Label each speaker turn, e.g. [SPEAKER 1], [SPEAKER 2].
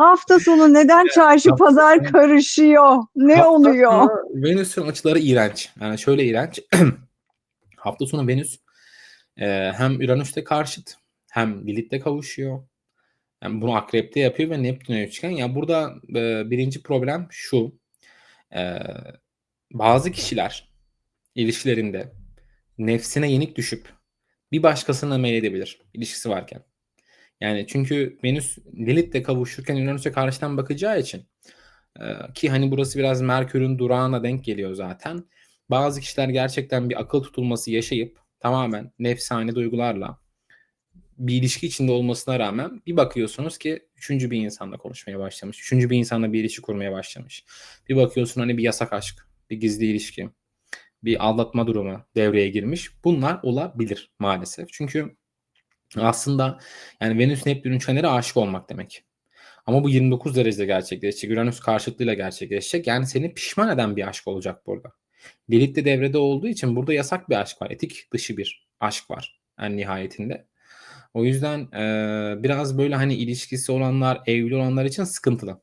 [SPEAKER 1] Hafta sonu neden çarşı pazar karışıyor? Ne
[SPEAKER 2] Hafta
[SPEAKER 1] oluyor?
[SPEAKER 2] sonu Venüs'ün açıları iğrenç. Yani şöyle iğrenç. Hafta sonu Venüs e, hem Uranüs'te karşıt hem Lilith'te kavuşuyor. Yani bunu Akrep'te yapıyor ve Neptün'e üçgen. Ya burada e, birinci problem şu. E, bazı kişiler ilişkilerinde nefsine yenik düşüp bir başkasına meyledebilir ilişkisi varken. Yani çünkü Venüs Lilith'le kavuşurken Uranüs'e karşıdan bakacağı için e, ki hani burası biraz Merkür'ün durağına denk geliyor zaten. Bazı kişiler gerçekten bir akıl tutulması yaşayıp tamamen nefsani duygularla bir ilişki içinde olmasına rağmen bir bakıyorsunuz ki üçüncü bir insanla konuşmaya başlamış. Üçüncü bir insanla bir ilişki kurmaya başlamış. Bir bakıyorsun hani bir yasak aşk, bir gizli ilişki, bir aldatma durumu devreye girmiş. Bunlar olabilir maalesef. Çünkü aslında yani Venüs Neptün üçgenleri aşık olmak demek. Ama bu 29 derecede gerçekleşecek. Uranüs karşıtlığıyla gerçekleşecek. Yani seni pişman eden bir aşk olacak burada. Lilith de devrede olduğu için burada yasak bir aşk var. Etik dışı bir aşk var en nihayetinde. O yüzden e, biraz böyle hani ilişkisi olanlar, evli olanlar için sıkıntılı.